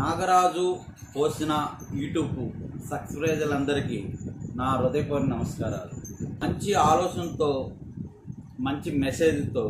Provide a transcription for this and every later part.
నాగరాజు పోసిన యూట్యూబ్ సబ్స్క్రైజర్లందరికీ నా హృదయపూర్వక నమస్కారాలు. మంచి ఆలోచనతో మంచి మెసేజ్తో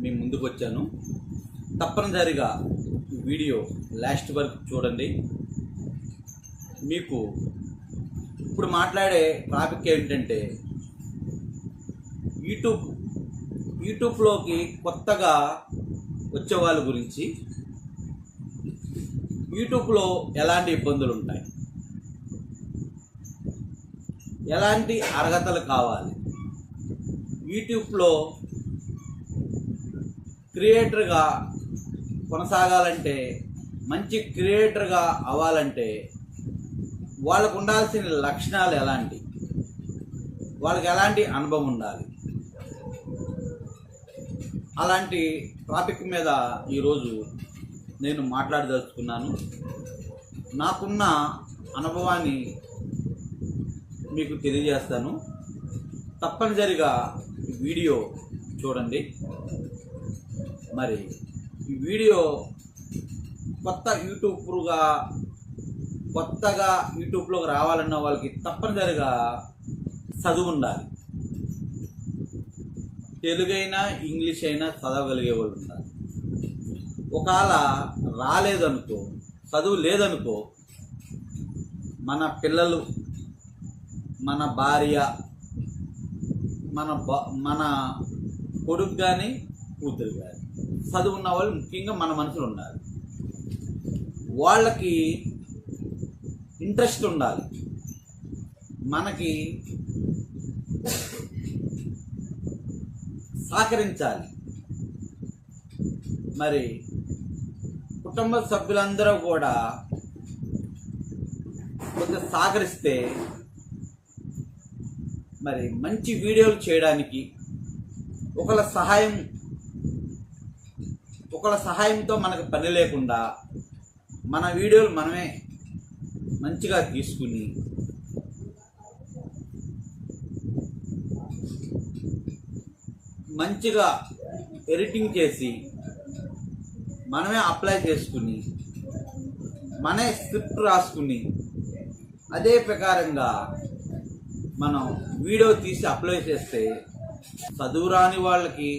మీ ముందుకు వచ్చాను తప్పనిసరిగా వీడియో లాస్ట్ వరకు చూడండి. మీకు ఇప్పుడు మాట్లాడే టాపిక్ ఏంటంటే యూట్యూబ్. యూట్యూబ్లోకి కొత్తగా వచ్చే వాళ్ళ గురించి యూట్యూబ్లో ఎలాంటి ఇబ్బందులు ఉంటాయి? ఎలాంటి అర్హతలు కావాలి? యూట్యూబ్లో క్రియేటర్గా కొనసాగాలంటే మంచి క్రియేటర్గా అవ్వాలంటే వాళ్ళకు ఉండాల్సిన లక్షణాలు ఎలాంటి? వాళ్ళకి ఎలాంటి అనుభవం ఉండాలి? అలాంటి టాపిక్ మీద ఈరోజు నేను మాట్లాడదలుచుకున్నాను. నాకున్న అనుభవాన్ని మీకు తెలియజేస్తాను. తప్పనిసరిగా వీడియో చూడండి. మరి ఈ వీడియో కొత్త యూట్యూబ్గా కొత్తగా యూట్యూబ్లోకి రావాలన్న వాళ్ళకి తప్పనిసరిగా చదువు ఉండాలి తెలుగైనా ఇంగ్లీష్ అయినా చదవగలిగే వాళ్ళు ఉండాలి. ఒకవేళ రాలేదనుకో చదువు లేదనుకో మన పిల్లలు మన భార్య మన మన కొడుకు కానీ కూతురు కానీ చదువున్న వాళ్ళు ముఖ్యంగా మన మనుషులు ఉండాలి. వాళ్ళకి ఇంట్రెస్ట్ ఉండాలి. మనకి సహకరించాలి. మరి కుటుంబ సభ్యులందరూ కూడా కొంచెం సహకరిస్తే మరి మంచి వీడియోలు చేయడానికి ఒకళ్ళ సహాయం ఒకళ్ళ సహాయంతో మనకు పని లేకుండా మన వీడియోలు మనమే మంచిగా తీసుకుని మంచిగా ఎడిటింగ్ చేసి మనమే అప్లై చేసుకుని మనే స్క్రిప్ట్ రాసుకుని అదే ప్రకారంగా మనం వీడియో తీసి అప్లై చేస్తే చదువు రాని వాళ్ళకి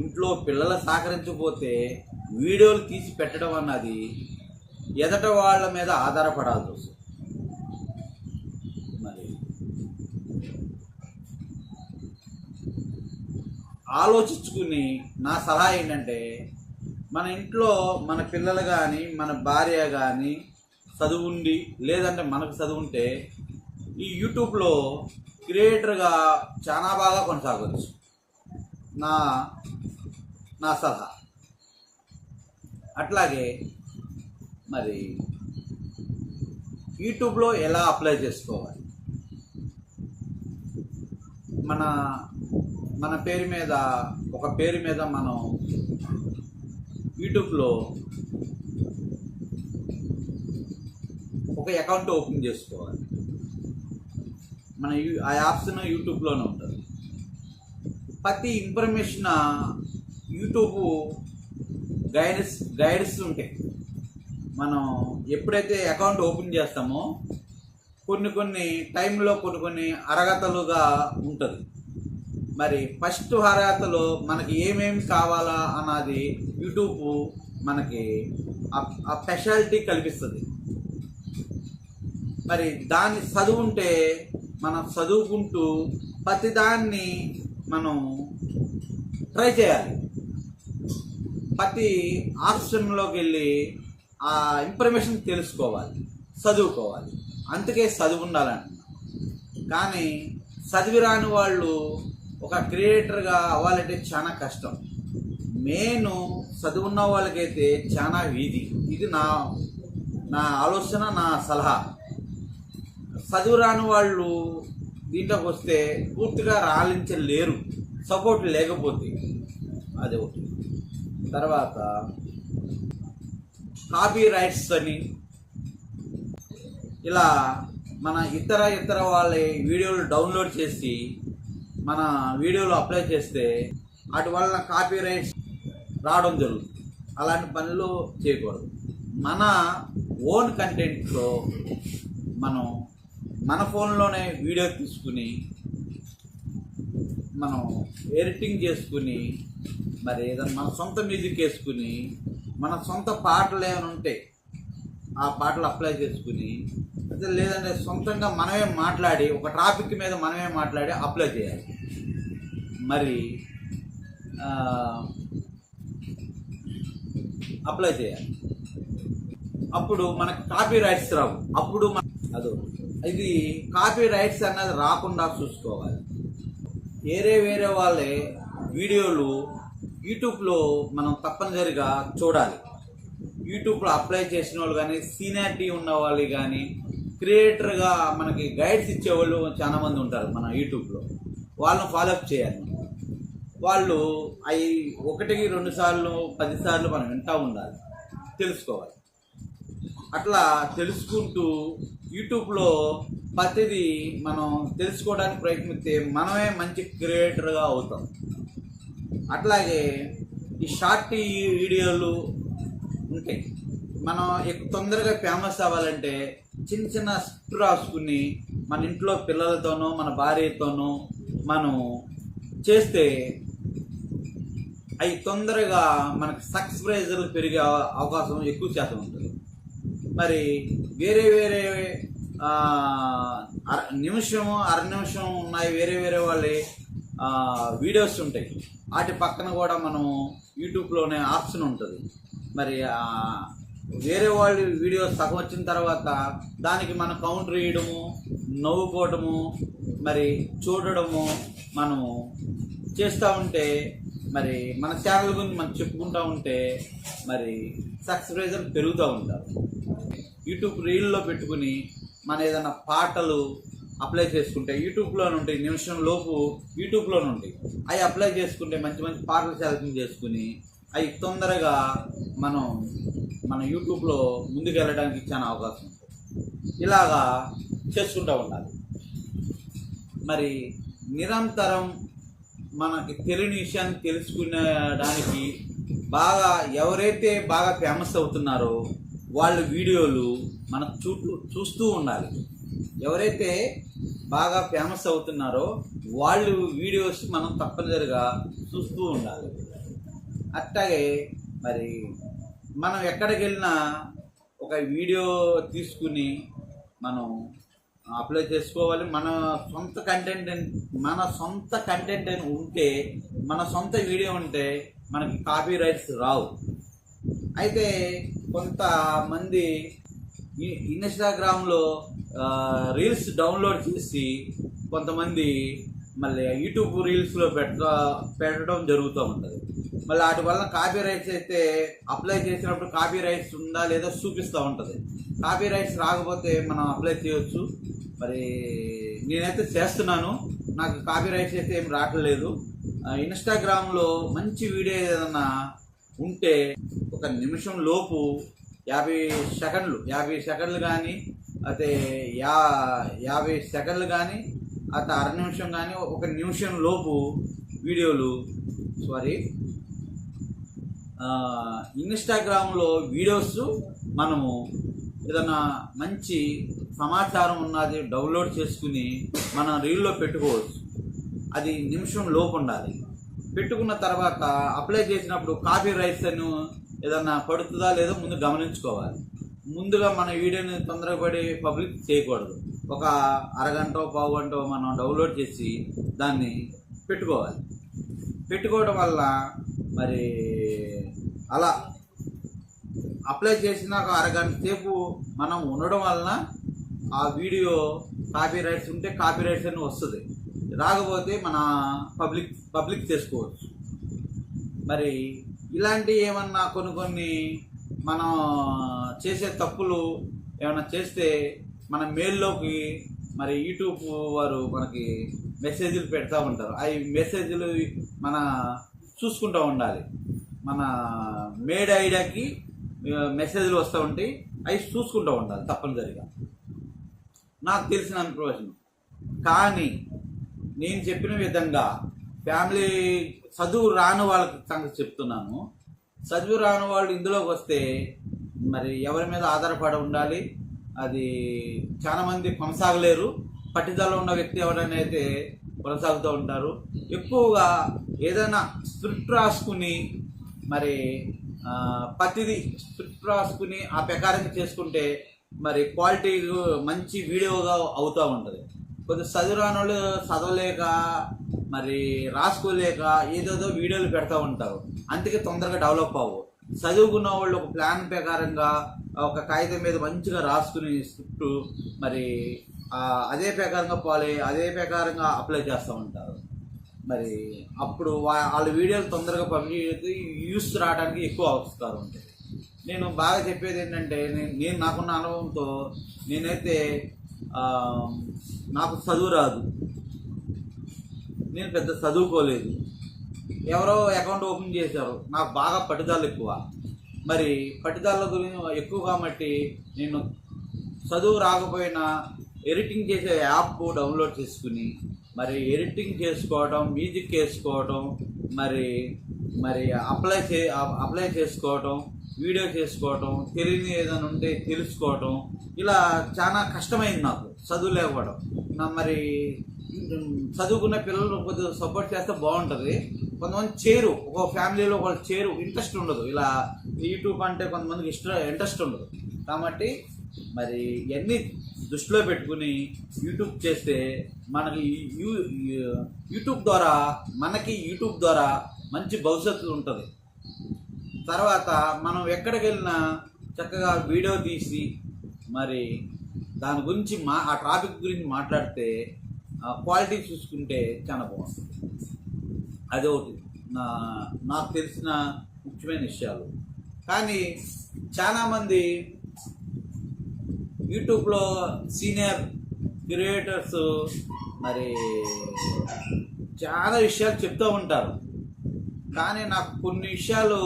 ఇంట్లో పిల్లలు సహకరించకపోతే వీడియోలు తీసి పెట్టడం అన్నది ఎదట వాళ్ళ మీద ఆధారపడాల్సి వస్తుంది. మరి ఆలోచించుకుని నా సలహా ఏంటంటే మన ఇంట్లో మన పిల్లలు కానీ మన భార్య కానీ చదువుండి లేదంటే మనకు చదువుంటే ఈ యూట్యూబ్లో క్రియేటర్గా చాలా బాగా కొనసాగవచ్చు నా నా సలహా. అట్లాగే మరి యూట్యూబ్లో ఎలా అప్లై చేసుకోవాలి? మన మన పేరు మీద ఒక పేరు మీద మనం యూట్యూబ్లో ఒక అకౌంట్ ఓపెన్ చేసుకోవాలి. మన యూ- ఆ యాప్స్ను యూట్యూబ్లోనే ఉంటుంది. ప్రతి ఇన్ఫర్మేషన్ యూట్యూబ్ గైడ్స్ గైడ్స్ ఉంటాయి. మనం ఎప్పుడైతే అకౌంట్ ఓపెన్ చేస్తామో కొన్ని కొన్ని టైంలో కొన్ని కొన్ని అరగతలుగా ఉంటుంది. మరి ఫస్ట్ అర్హతలో మనకి ఏమేమి కావాలా అన్నది యూట్యూబ్ మనకి ఆ- స్పెషాలిటీ కల్పిస్తుంది. మరి దాన్ని చదువుంటే మనం చదువుకుంటూ ప్రతిదాన్ని మనం ట్రై చేయాలి. ప్రతి ఆశ్రమంలోకి వెళ్ళి ఆ ఇన్ఫర్మేషన్ తెలుసుకోవాలి చదువుకోవాలి. అందుకే చదువు ఉండాలంటున్నాం. కానీ చదివి రాని వాళ్ళు ఒక క్రియేటర్గా అవ్వాలంటే చాలా కష్టం. నేను చదువున్న వాళ్ళకైతే చాలా ఈజీ ఇది నా నా ఆలోచన నా సలహా. చదువు రాని వాళ్ళు దీంట్లోకి వస్తే పూర్తిగా రాలించలేరు. సపోర్ట్ లేకపోతే అది ఒకటి. తర్వాత కాపీ రైట్స్ అని ఇలా మన ఇతర ఇతర వాళ్ళ వీడియోలు డౌన్లోడ్ చేసి మన వీడియోలో అప్లై చేస్తే వాటి వలన కాపీ రైట్స్ రావడం జరుగుతుంది. అలాంటి పనులు చేయకూడదు. మన ఓన్ కంటెంట్లో మనం మన ఫోన్లోనే వీడియో తీసుకుని మనం ఎడిటింగ్ చేసుకుని మరి ఏదైనా మన సొంత మ్యూజిక్ వేసుకుని మన సొంత పాటలు ఏమైనా ఉంటే ఆ పాటలు అప్లై చేసుకుని లేదంటే సొంతంగా మనమే మాట్లాడి ఒక టాపిక్ మీద మనమే మాట్లాడి అప్లై చేయాలి. మరి అప్లై చేయాలి. అప్పుడు మనకు కాపీ రైట్స్ రావు. అప్పుడు మన అదో ఇది కాపీ రైట్స్ అన్నది రాకుండా చూసుకోవాలి. వేరే వేరే వాళ్ళే వీడియోలు యూట్యూబ్లో మనం తప్పనిసరిగా చూడాలి. యూట్యూబ్లో అప్లై చేసిన వాళ్ళు కానీ సీనియారిటీ ఉన్న వాళ్ళు కానీ క్రియేటర్గా మనకి గైడ్స్ ఇచ్చేవాళ్ళు చాలామంది ఉంటారు మన యూట్యూబ్లో. వాళ్ళని ఫాలోఅప్ చేయాలి మనం. వాళ్ళు అవి ఒకటికి రెండు సార్లు పది సార్లు మనం వింటూ ఉండాలి. తెలుసుకోవాలి. అట్లా తెలుసుకుంటూ యూట్యూబ్లో ప్రతిదీ మనం తెలుసుకోవడానికి ప్రయత్నిస్తే మనమే మంచి క్రియేటర్గా అవుతాం. అట్లాగే ఈ షార్ట్ వీడియోలు ఉంటాయి. మనం ఎక్కువ తొందరగా ఫేమస్ అవ్వాలంటే చిన్న చిన్న స్క్రిప్ట్ రాసుకుని మన ఇంట్లో పిల్లలతోనూ మన భార్యతోనో మనం చేస్తే అవి తొందరగా మనకి సబ్స్క్రైజర్లు పెరిగే అవకాశం ఎక్కువ శాతం ఉంటుంది. మరి వేరే వేరే అర నిమిషం అర నిమిషం ఉన్నాయి వేరే వేరే వాళ్ళ వీడియోస్ ఉంటాయి. వాటి పక్కన కూడా మనం యూట్యూబ్లోనే ఆప్షన్ ఉంటుంది. మరి వేరే వాళ్ళ వీడియోస్ సగం వచ్చిన తర్వాత దానికి మన కౌంటర్ వేయడము నవ్వుకోవడము మరి చూడడము మనము చేస్తూ ఉంటే మరి మన ఛానల్ గురించి మనం చెప్పుకుంటూ ఉంటే మరి సబ్స్క్రైజర్ పెరుగుతూ ఉంటారు. యూట్యూబ్ రీల్లో పెట్టుకుని మన ఏదైనా పాటలు అప్లై చేసుకుంటే యూట్యూబ్లోనే ఉంటాయి నిమిషం లోపు యూట్యూబ్లో ఉంటాయి. అవి అప్లై చేసుకుంటే మంచి మంచి పాటలు సెలెక్షన్ చేసుకుని అవి తొందరగా మనం మన యూట్యూబ్లో ముందుకు వెళ్ళడానికి చాలా అవకాశం ఉంటుంది. ఇలాగా చేసుకుంటూ ఉండాలి. మరి నిరంతరం మనకి తెలియని విషయాన్ని తెలుసుకునేడానికి బాగా ఎవరైతే బాగా ఫేమస్ అవుతున్నారో వాళ్ళ వీడియోలు మనం చూ చూస్తూ ఉండాలి. ఎవరైతే బాగా ఫేమస్ అవుతున్నారో వాళ్ళు వీడియోస్ మనం తప్పనిసరిగా చూస్తూ ఉండాలి. అట్లాగే మరి మనం ఎక్కడికి వెళ్ళినా ఒక వీడియో తీసుకుని మనం అప్లై చేసుకోవాలి. మన సొంత కంటెంట్ మన సొంత కంటెంట్ అని ఉంటే మన సొంత వీడియో ఉంటే మనకి కాపీ రైట్స్ రావు. అయితే కొంతమంది ఇన్స్టాగ్రామ్లో రీల్స్ డౌన్లోడ్ చేసి కొంతమంది మళ్ళీ యూట్యూబ్ రీల్స్లో పెట్ట పెట్టడం జరుగుతూ ఉంటుంది. మళ్ళీ వాటి వల్ల కాపీ రైట్స్ అయితే అప్లై చేసినప్పుడు కాపీ రైట్స్ ఉందా లేదా చూపిస్తూ ఉంటుంది. కాపీ రైట్స్ రాకపోతే మనం అప్లై చేయొచ్చు. మరి నేనైతే చేస్తున్నాను. నాకు కాపీ రైట్స్ అయితే ఏం రావట్లేదు. ఇన్స్టాగ్రామ్లో మంచి వీడియో ఏదన్నా ఉంటే ఒక నిమిషం లోపు యాభై సెకండ్లు యాభై సెకండ్లు కానీ అయితే యా యాభై సెకండ్లు కానీ అత అర నిమిషం కానీ ఒక నిమిషం లోపు వీడియోలు సారీ ఇన్స్టాగ్రామ్లో వీడియోస్ మనము ఏదన్నా మంచి సమాచారం ఉన్నది డౌన్లోడ్ చేసుకుని మనం రీల్లో పెట్టుకోవచ్చు. అది నిమిషం లోపు ఉండాలి. పెట్టుకున్న తర్వాత అప్లై చేసినప్పుడు కాపీ రైట్స్ అని ఏదన్నా పడుతుందా లేదో ముందు గమనించుకోవాలి. ముందుగా మన వీడియోని తొందరపడి పబ్లిక్ చేయకూడదు. ఒక అరగంట పావు గంటో మనం డౌన్లోడ్ చేసి దాన్ని పెట్టుకోవాలి. పెట్టుకోవడం వల్ల మరి అలా అప్లై చేసిన ఒక అరగంట సేపు మనం ఉండడం వలన ఆ వీడియో కాపీ రైట్స్ ఉంటే కాపీ రైట్స్ అని వస్తుంది. రాకపోతే మన పబ్లిక్ పబ్లిక్ చేసుకోవచ్చు. మరి ఇలాంటి ఏమన్నా కొన్ని కొన్ని మనం చేసే తప్పులు ఏమైనా చేస్తే మన మెయిల్లోకి మరి యూట్యూబ్ వారు మనకి మెసేజ్లు పెడతా ఉంటారు. అవి మెసేజ్లు మన చూసుకుంటూ ఉండాలి. మన మేడ్ ఐడియాకి మెసేజ్లు వస్తూ ఉంటాయి. అవి చూసుకుంటూ ఉండాలి తప్పనిసరిగా. నాకు తెలిసిన ప్రయోజనం కానీ నేను చెప్పిన విధంగా ఫ్యామిలీ చదువు రాని వాళ్ళకి సంగతి చెప్తున్నాను. చదువు రాని వాళ్ళు ఇందులోకి వస్తే మరి ఎవరి మీద ఆధారపడి ఉండాలి? అది చాలామంది కొనసాగలేరు. పట్టుదల ఉన్న వ్యక్తి ఎవరైనా అయితే కొనసాగుతూ ఉంటారు. ఎక్కువగా ఏదైనా స్క్రిప్ట్ రాసుకుని మరి ప్రతిదీ స్క్రిప్ట్ రాసుకుని ఆ ప్రకారం చేసుకుంటే మరి క్వాలిటీ మంచి వీడియోగా అవుతూ ఉంటుంది. కొద్ది చదువురాని వాళ్ళు చదవలేక మరి రాసుకోలేక ఏదేదో వీడియోలు పెడతా ఉంటారు. అందుకే తొందరగా డెవలప్ అవ్వవు చదువుకున్న వాళ్ళు ఒక ప్లాన్ ప్రకారంగా ఒక కాగితం మీద మంచిగా రాసుకుని స్క్రిప్ట్ మరి అదే ప్రకారంగా పోలే అదే ప్రకారంగా అప్లై చేస్తూ ఉంటారు. మరి అప్పుడు వాళ్ళ వీడియోలు తొందరగా పబ్లిక్ యూస్ రావడానికి ఎక్కువ ఆస్కారం ఉంటుంది నేను బాగా చెప్పేది ఏంటంటే నేను నేను నాకున్న అనుభవంతో నేనైతే నాకు చదువు రాదు. నేను పెద్ద చదువుకోలేదు. ఎవరో అకౌంట్ ఓపెన్ చేశారు. నాకు బాగా పట్టుదల ఎక్కువ. మరి పట్టుదల గురించి ఎక్కువ కాబట్టి నేను చదువు రాకపోయినా ఎడిటింగ్ చేసే యాప్ డౌన్లోడ్ చేసుకుని మరి ఎడిటింగ్ చేసుకోవడం మ్యూజిక్ చేసుకోవడం మరి మరి అప్లై చే అప్లై చేసుకోవడం వీడియో చేసుకోవటం తెలియని ఏదైనా ఉంటే తెలుసుకోవటం ఇలా చాలా కష్టమైంది నాకు చదువు లేకపోవడం. నా మరి చదువుకునే చదువుకున్న పిల్లలు కొద్దిగా సపోర్ట్ చేస్తే బాగుంటుంది. కొంతమంది చేరు ఒక ఫ్యామిలీలో వాళ్ళు చేరు ఇంట్రెస్ట్ ఉండదు. ఇలా యూట్యూబ్ అంటే కొంతమందికి ఇష్ట ఇంట్రెస్ట్ ఉండదు. కాబట్టి మరి ఇవన్నీ దృష్టిలో పెట్టుకుని యూట్యూబ్ చేస్తే మనకి యూ- యూట్యూబ్ ద్వారా మనకి యూట్యూబ్ ద్వారా మంచి భవిష్యత్తు ఉంటుంది. తర్వాత మనం ఎక్కడికి వెళ్ళినా చక్కగా వీడియో తీసి మరి దాని గురించి మా ఆ టాపిక్ గురించి మాట్లాడితే ఆ క్వాలిటీ చూసుకుంటే చాలా బాగుంటుంది. అది ఒకటి. నా నాకు తెలిసిన ముఖ్యమైన విషయాలు. కానీ చాలామంది యూట్యూబ్లో సీనియర్ క్రియేటర్స్ మరి చాలా విషయాలు చెప్తూ ఉంటారు. కానీ నాకు కొన్ని విషయాలు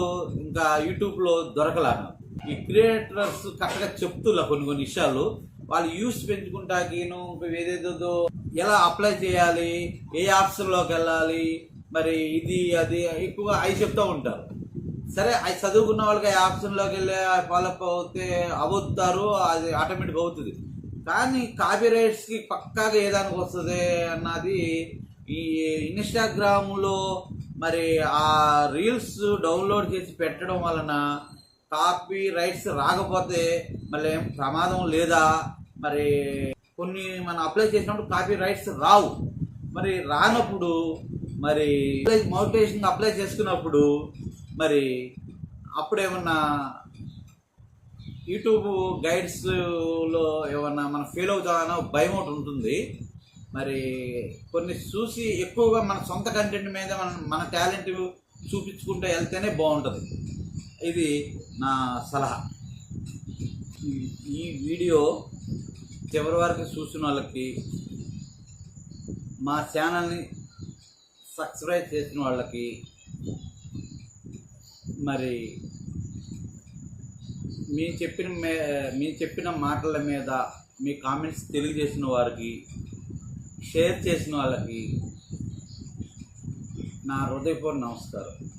ఇంకా యూట్యూబ్లో దొరకలేను ఈ క్రియేటర్స్ కరెక్ట్గా చెప్తున్నా కొన్ని కొన్ని విషయాలు. వాళ్ళు యూస్ పెంచుకుంటాకిను ఏదేదో ఎలా అప్లై చేయాలి ఏ ఆప్షన్లోకి వెళ్ళాలి మరి ఇది అది ఎక్కువగా అవి చెప్తూ ఉంటారు. సరే అవి చదువుకున్న వాళ్ళకి ఆ ఆప్షన్లోకి వెళ్ళి ఫాలోఅప్ అవుతే అవుతారు అది ఆటోమేటిక్ అవుతుంది. కానీ కాపీ రైట్స్కి పక్కాగా ఏదానికి వస్తుంది అన్నది ఈ ఇన్స్టాగ్రామ్లో మరి ఆ రీల్స్ డౌన్లోడ్ చేసి పెట్టడం వలన కాపీ రైట్స్ రాకపోతే మళ్ళీ ఏం ప్రమాదం లేదా? మరి కొన్ని మనం అప్లై చేసినప్పుడు కాపీ రైట్స్ రావు. మరి రానప్పుడు మరి మోటివేషన్ అప్లై చేసుకున్నప్పుడు మరి అప్పుడు ఏమన్నా యూట్యూబ్ గైడ్స్లో ఏమన్నా మనం ఫెయిల్ అవుతామన్న భయం ఒకటి ఉంటుంది. మరి కొన్ని చూసి ఎక్కువగా మన సొంత కంటెంట్ మీద మన మన టాలెంట్ చూపించుకుంటూ వెళ్తేనే బాగుంటుంది. ఇది నా సలహా. ఈ- ఈ వీడియో చివరి వరకు చూసిన వాళ్ళకి మా ఛానల్ని సబ్స్క్రైబ్ చేసిన వాళ్ళకి మరి మీ చెప్పిన మే మీ చెప్పిన మాటల మీద మీ కామెంట్స్ తెలియజేసిన వారికి షేర్ చేసిన వాళ్ళకి నా హృదయపూర్వ నమస్కారం.